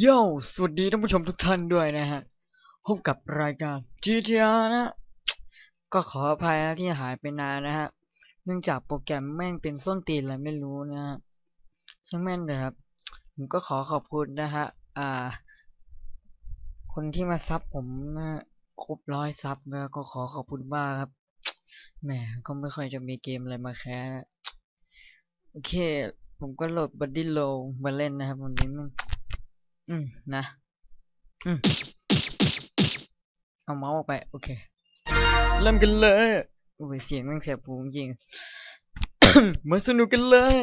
โย่สวัสดีท่านผู้ชมทุกท่านด้วยนะฮะ พบกับรายการ GTR นะ ก็ขออภัยนะที่หายไปนานนะฮะ เนื่องจากโปรแกรมแม่งเป็นส้นตีนอะไรไม่รู้นะฮะช่างแม่นเลยครับ ผมก็ขอขอบคุณนะฮะ อ่า คนที่มาซับผมนะครบร้อยซับนะก็ขอขอบคุณมากครับ แหม ก็ไม่ค่อยจะมีเกมอะไรมาแคสนะ โอเค ผมก็โหลดบัดดี้โลมาเล่นนะครับวันนี้มัน อืม นะ อืม เอาเมาส์ออกไป โอเค เริ่มกันเลย โอ้ย เสียงแม่งแสบหูจริง มาสนุกกันเลย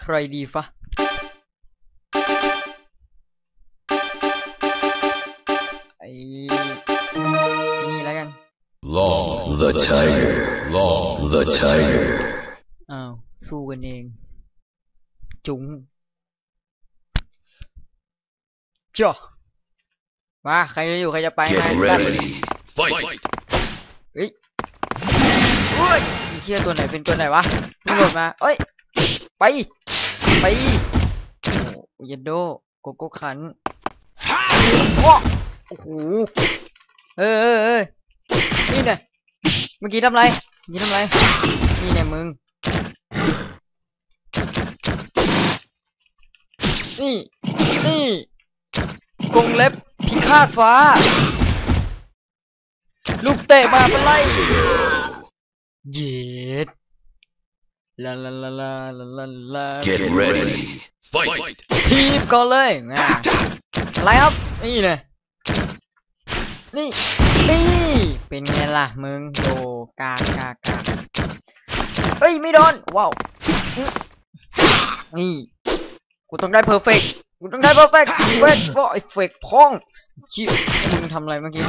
ใครดีฟะไอ้ไอ้นี่แล้วกัน Long the tiger. Long the tiger. อ้าว สู้กันเอง จุง จ้ะมาใครจะอยู่ใครจะไปมา Get กัน ready. Fight. เฮ้ยเฮ้ยอีเชี่ยตัวไหนเป็นตัวไหนวะมึงโหลดมาเอ้ย ไป ไปโอ้ยนโดโกโก้ขันโอ้โอ้โหเออเออเออนี่ไงเมื่อกี้ทำไรเมื่อกี้ทำไรนี่ไงมึง นี่ นี่ กรงเล็บพิฆาตฟ้า ลูกเตะมาเป็นไรเย็ดลาลาลาลาลาลาลา Get ready. Fight. ทีบก่อนเลยอะอะไรครับ นี่เลยนี่ นี่ เป็นไงล่ะมึงโดกากากาเฮ้ย ไม่โดน ว้าวอื้อนี่ กูต้องได้เพอร์เฟก กูต้องได้เพอร์เฟกเฟกโอ้ยเฟกพ้องชิมึงทำอะไรเมื่อกี้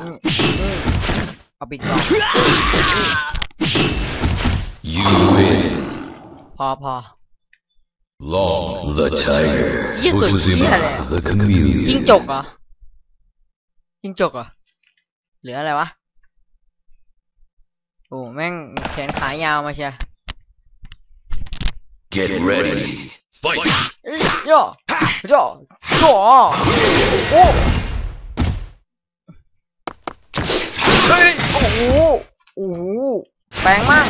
อืมอืมเอาไปก่อน You win. พอพอ Long the tiger. Yes, Uzuzima yeah. the chameleon. จิ้งจกเหรอจิ้งจกเหรอเหลืออะไรวะ โอ้แม่งแขนขายาวมาเชีย Get ready. Fight. เอ้ยย่อย่จ่อโอ้เฮ้ยโอ้โหโอ้โหแปลงมาก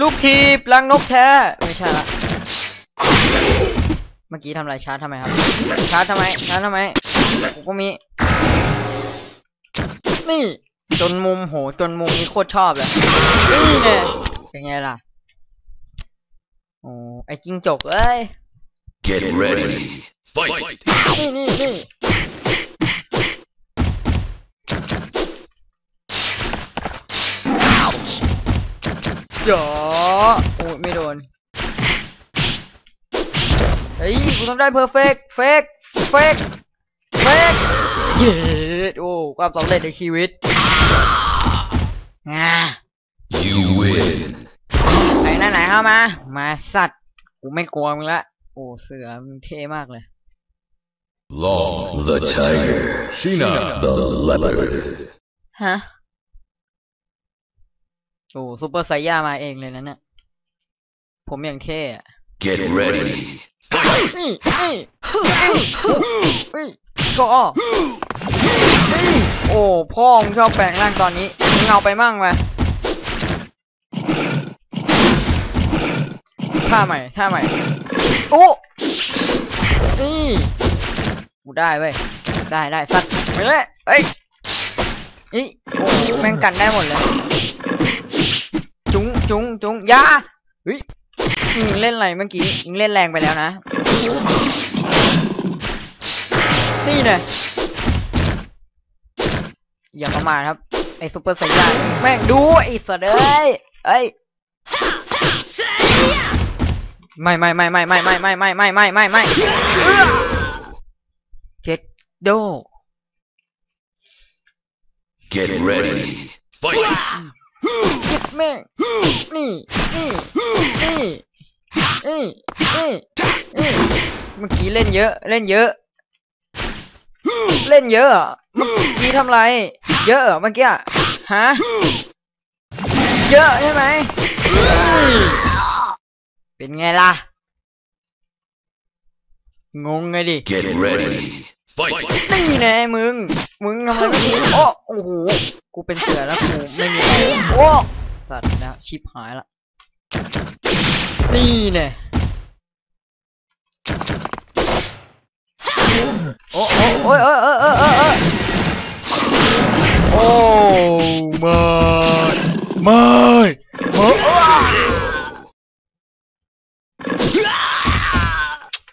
ลูกทีบลังนกแท้ ไม่ใช่ละ เมื่อกี้ทำอะไรชาร์จทำไมครับ ชาร์จทำไม ชาร์จทำไมกูก็มี นี่ จนมุมโห จนมุมนี้โคตรชอบเลย นี่เนี่ยเป็นไงล่ะโอ้ไอ้จิ้งจกเอ้ย Get ready. Fight. นี่นี่นี่จ๋อโอ้ยไม่โดน เฮ้ยกูทำได้เพอร์เฟกเฟกเฟกเฟกเย้โอ้ความสำเร็จในชีวิตงา You win. ไหนไหนไหนเข้ามา มาสัตว์ กูไม่กลัวมึงละ โอ้เสือมึงเท่มากเลย Long the tiger. Shina the leopard. ฮะ โอ้ซูเปอร์ไซย่ามาเองเลยนะเนี่ยผมอย่างเท่อะ Get ready. นี่นี่นี่นี่ก็นี่โอ้พ่อมึงชอบแปลงร่างตอนนี้มึงเอาไปมั่งม ท่าใหม่ท่าใหม่โอ้นี่กูได้เว้ยได้ได้สัตว์ไปเลยเฮ้ยนี่โอ้แม่งกันได้หมดเลย จุ้งจุ้งจุ้งอยาเฮ้ยมึงเล่นอะไรเมื่อกี้มึงเล่นแรงไปแล้วนะ นี่เนี่ยอย่าประมาทครับ ไอ้ซุปเปอร์ไซย่าแม่งดูไอ้สัตว์เอ้ยเอ้ย ไม่ไม่ไม่ไม่ไม่ไม่ไม่ไม่ไม่ไม่ไม่ไม่เจ็ดโด Get ready. Fight. แม่งนี่นี่นี่นี่นี่นี่เมื่อกี้เล่นเยอะ เล่นเยอะ เล่นเยอะเหรอเมื่อกี้ทำไร เยอะเหรอเมื่อกี้อะฮะเยอะใช่ไหม ไงล่ะ งงไงดิ Get ready. Fight. นี่แน่มึง มึงทำไมไม่ยิงโอ้โอ้โห กูเป็นเสือแล้วกูไม่มีอะไรโอ้สัตว์แล้วชิบหายละ นี่แน่โอ้โอ้โอ้ยเออเออเออเออเออโอ้ไม่ไม่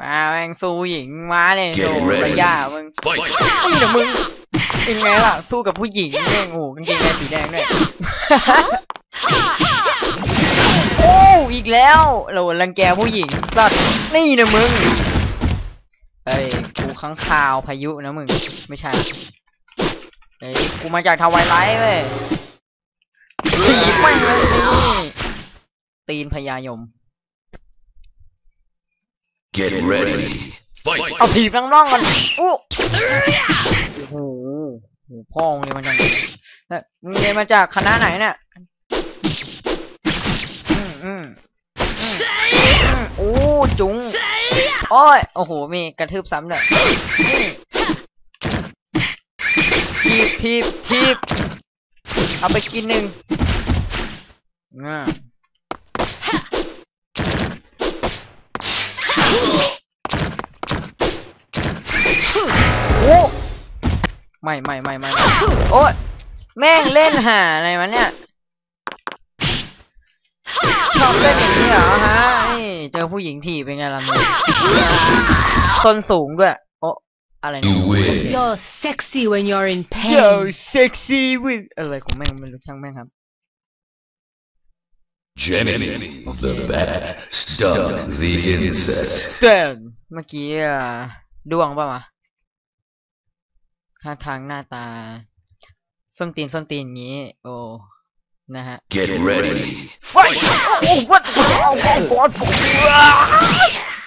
มาแม่งสู้ผู้หญิงมาเนี่ย Get โด ready ระยะมึง Fight. นี่เดี๋ยวมึงเป็นไงล่ะ สู้กับผู้หญิงแม่งโอ้โหกางเกงในสีแดงด้วยโอ้อีกแล้วเรารังแกผู้หญิงสัตว์นี่นะมึงเอ้ยกูข้างคาวพายุนะมึง ไม่ใช่ละเอ้ยกูมาจากทวายไลท์เว้ยตีแม่งเลยนี่ตีนพญายม Get ready. Fight. เอาถีบน้องๆก่อนอู้โอ้โหโอ้โหพ่องเลยมันยังเอ้ยมึงเรียนมาจากคณะไหนเนี่ยอืมอืมอืมอืมโอ้จุงโอ้ยโอ้โห มีกระทืบซ้ำเลยนี่ทีบทีบทีบเอาไปกินหนึ่งอ่า ไม่ไม่ไม่ไม่ไม่โอ้ยแม่งเล่นหาอะไรวะเนี่ยชอบเล่นอย่างนี้เหรอฮะนี่เจอผู้หญิงถีบเป็นไงล่ะมึงส้นสูงด้วย โอ้อะไรเนี่ย You win. You're sexy when you're in pain. Yo sexy with อะไรของแม่งไม่รู้ช่างแม่งครับ Jenny, the bat. Stung the insect. เต้นเมื่อกี้อะด้วงป่ะวะ ท่าทางหน้าตา ส้นตีนส้นตีนอย่างนี้ โอ้ นะฮะ Get ready. ไฟโอ้วัดโอ้โหกอดฝู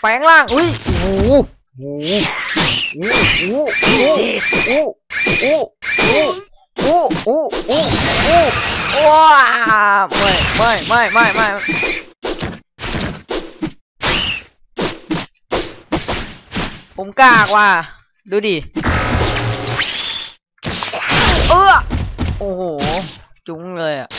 แปลงร่าง อุ้ยโอ้โหโอ้โหโอ้โหโอ้โหโอ้โหโอ้โหโอ้โหโอ้โหโอ้โหว้าไม่ไม่ไม่ไม่ไม่ผมกากว่ะดูดิ เออโอ้โห จุ้งเลยอะ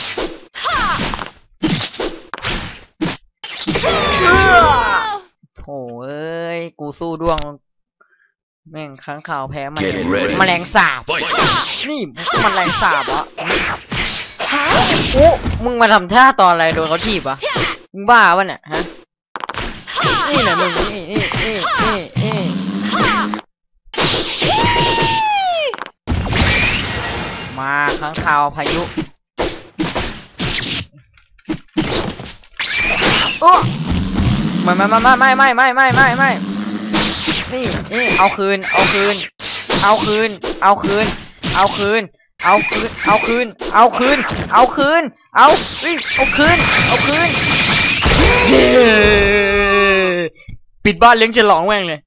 โถเอ้ย กูสู้ด้วง แม่งค้างข่าวแพ้มัน Get ready. แมลงสาบ Fight. นี่มันแรงสาบเหรอโอ้มึงมาทำท่าตอนอะไรโดนเขาถีบวะมึงบ้าวะเนี่ยฮะ นี่แหละมึงนี่นี่ มาค้างข่าวพายุโอ้ไม่ไม่ไม่ไม่ไม่ไม่ไม่ไม่ไม่นี่นี่เอาคืน เอาคืน เอาคืน เอาคืน เอาคืน เอาคืน เอาคืน เอาคืน เอาคืน เอาเฮ้ยเอาคืน เอาคืนเย้ปิดบ้านเลี้ยงฉลองแม่งเลย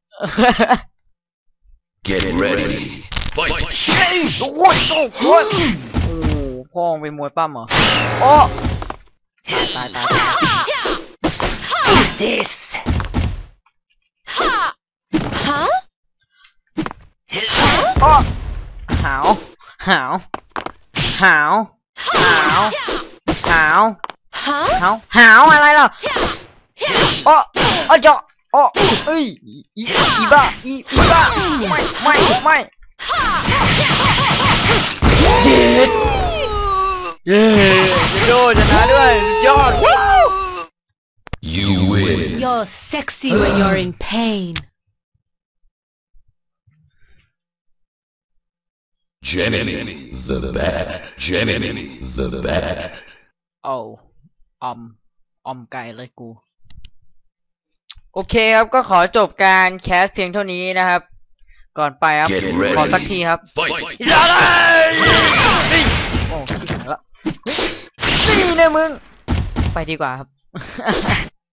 Get ready. Fight. เฮ้ยโอ้ยโอ้โอ้ยโอ้พ่องเป็นมวยปั้มเหรอโอ้ตายตายตายตาย This. Huh? โอ้หาวหาวหาวหาวหาวหาวหาวอะไรล่ะโอ้โอ้จาะโอ้เอ้ยอีบ้าอีบ้าไม่ไม่ไม่ เจ็ดเย้โดชนะด้วยสุดยอด You win. You're sexy when you're in pain. Jenny, the bat. Jenny, the bat. เอาออมออมไก่เลยกู โอเคครับก็ขอจบการแคสเพียงเท่านี้นะครับ ก่อนไปครับ Get ready. ขอสักทีครับ Fight. อย่าเลยโอ้ขี้หายละนี่นะมึง ไปดีกว่าครับ